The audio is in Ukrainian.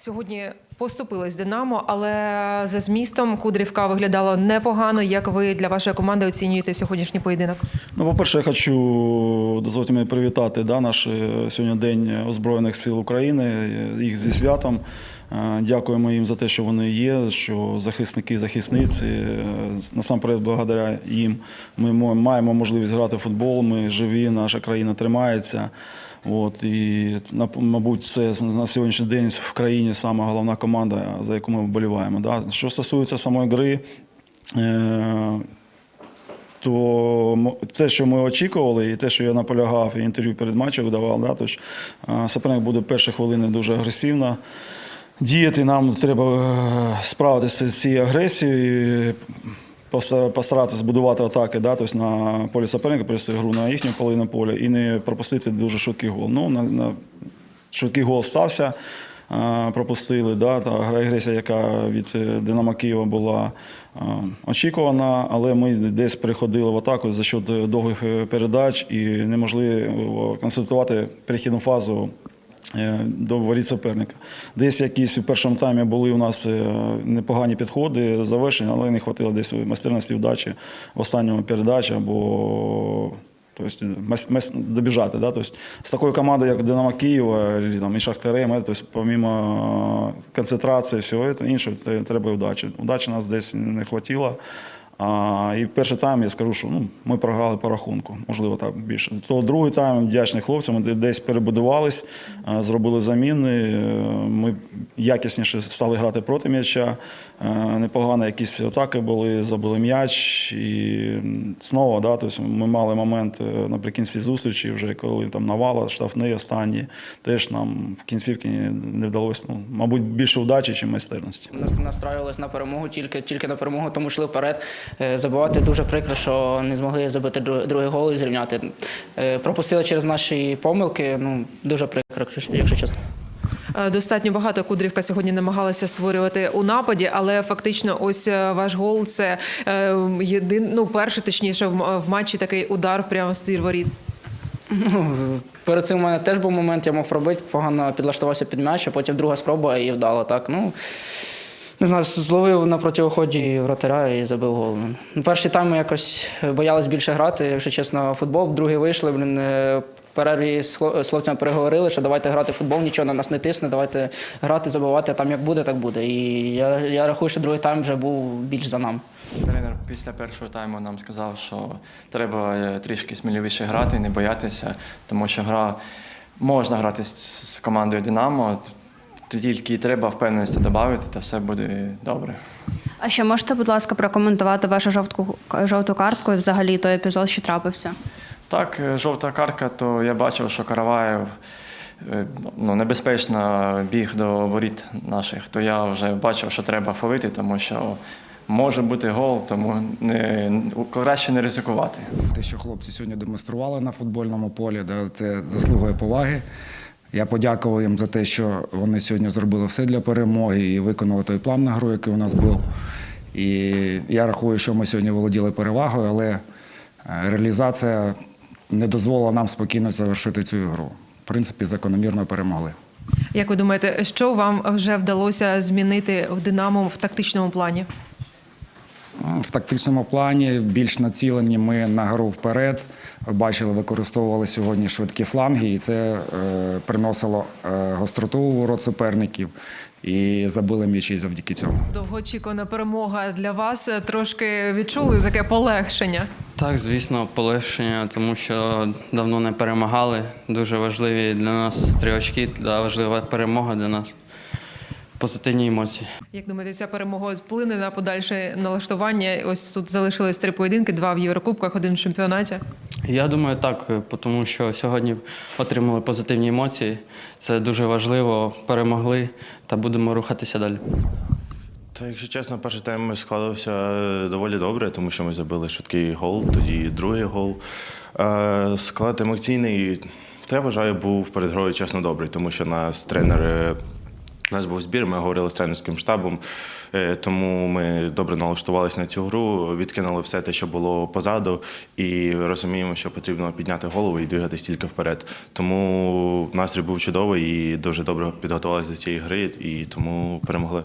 Сьогодні поступилось Динамо, але за змістом Кудрівка виглядала непогано. Як ви для вашої команди оцінюєте сьогоднішній поєдинок? Ну, по-перше, я хочу дозвольте мені привітати да, наш е, сьогодні День Озброєних сил України, е, їх зі святом. Е, Дякуємо їм за те, що вони є, що захисники і захисниці. Насамперед, благодаря їм ми мо- маємо можливість грати в футбол. Ми живі, наша країна тримається. От, і, мабуть, це на сьогоднішній день в країні сама головна команда, за яку ми вболіваємо. Да. Що стосується самої гри, е, то те, що ми очікували, і те, що я наполягав, і інтерв'ю перед матчем давав, да, то ж, е, суперник буде перші хвилини дуже агресивно. Діяти нам треба е, справитися з цією агресією, постаратися збудувати атаки да, тобто на полі суперника, перевести гру на їхню половину поля і не пропустити дуже швидкий гол. Ну, на, на швидкий гол стався, е, пропустили. Да, та агресія, яка від е, Динамо Києва була е, очікувана, але ми десь переходили в атаку за е, довгих передач і неможливо консультувати перехідну фазу. Е, До воріт суперника. Десь якісь в першому таймі були у нас е, непогані підходи, завершення, але не хватило десь майстерності удачі в останньому передачі або Тобто добіжати. Да? Тобто, з такою командою, як Динамо Києва там, і Шахтарем, тобто, помимо концентрації, всього іншого, треба удачі. Удачі нас десь не хватило. А, і перший тайм я скажу, що ну, ми програли по рахунку, можливо, так більше. То другий тайм вдячний хлопцям, ми де- десь перебудувались, зробили заміни. е, Ми якісніше стали грати проти м'яча. Е, Непогані якісь атаки були, забили м'яч. І знову да, тобто ми мали момент е, наприкінці зустрічі, вже коли там навала, штрафний останні. Теж нам в кінцівці не вдалося, ну, мабуть, більше удачі, ніж майстерності. Нас настраювалися на перемогу, тільки, тільки на перемогу, тому йшли вперед. Е, Забивати дуже прикро, що не змогли забити другий гол і зрівняти. Е, Пропустили через наші помилки. Ну дуже прикро, якщо- чесно. Е, Достатньо багато Кудрівка сьогодні намагалася створювати у нападі, але фактично, ось ваш гол це єдин, ну перший, точніше, в, матчі такий удар прямо з твір воріт. Ну, перед цим у мене теж був момент, я мог пробити, погано підлаштувався під м'яч, а потім друга спроба і вдала. Так, ну, не знаю, зловив на противоході вратаря і забив гол. Перший тайм ми якось боялись більше грати, якщо чесно, футбол. Другий вийшли, блін, е, в перерві з хлопцями переговорили, що давайте грати в футбол, нічого на нас не тисне, давайте грати, забивати, а там як буде, так буде. І я, я рахую, що другий тайм вже був більш за нами. Тренер після першого тайму нам сказав, що треба е, трішки сміливіше грати, не боятися, тому що гра можна грати з командою Динамо. Тільки треба впевненості додати, та все буде добре. А ще можете, будь ласка, прокоментувати вашу жовтку жовту картку і взагалі той епізод, що трапився? Так, е, жовта картка, то я бачив, що Караваєв е, ну, небезпечно біг до воріт наших, то я вже бачив, що треба фолити, тому що може бути гол, тому не, краще не ризикувати. Те, що хлопці сьогодні демонстрували на футбольному полі, да, це заслугує поваги. Я подякував їм за те, що вони сьогодні зробили все для перемоги і виконали той план на гру, який у нас був. І я рахую, що ми сьогодні володіли перевагою, але е, реалізація не дозволила нам спокійно завершити цю ігру. В принципі, закономірно перемогли. Як ви думаєте, що вам вже вдалося змінити в Динамо в тактичному плані? В тактичному плані більш націлені ми на гру вперед. Бачили, використовували сьогодні швидкі фланги, і це е, приносило е, гостроту у ворот суперників і забили м'ячі завдяки цьому. Довгоочікувана перемога для вас трошки відчули таке полегшення. Так, звісно, полегшення, тому що давно не перемагали. Дуже важливі для нас три очки, та важлива перемога для нас. Позитивні емоції. Як думаєте, ця перемога вплине на подальше налаштування? Ось тут залишились три поєдинки: два в Єврокубках, один в чемпіонаті. Я думаю, так, е, тому що сьогодні отримали позитивні емоції. Це дуже важливо. Перемогли та будемо рухатися далі. Та, якщо чесно, перший тайм складався е, доволі добре, тому що ми забили швидкий гол, тоді другий гол. Е, Склад емоційний, та я вважаю, був перед грою чесно добрий, тому що нас тренер У нас був збір, ми говорили з тренерським штабом, е, тому ми добре налаштувалися на цю гру, відкинули все те, що було позаду, і розуміємо, що потрібно підняти голову і двигатись тільки вперед. Тому настрій був чудовий і дуже добре підготувалися до цієї гри, і тому перемогли.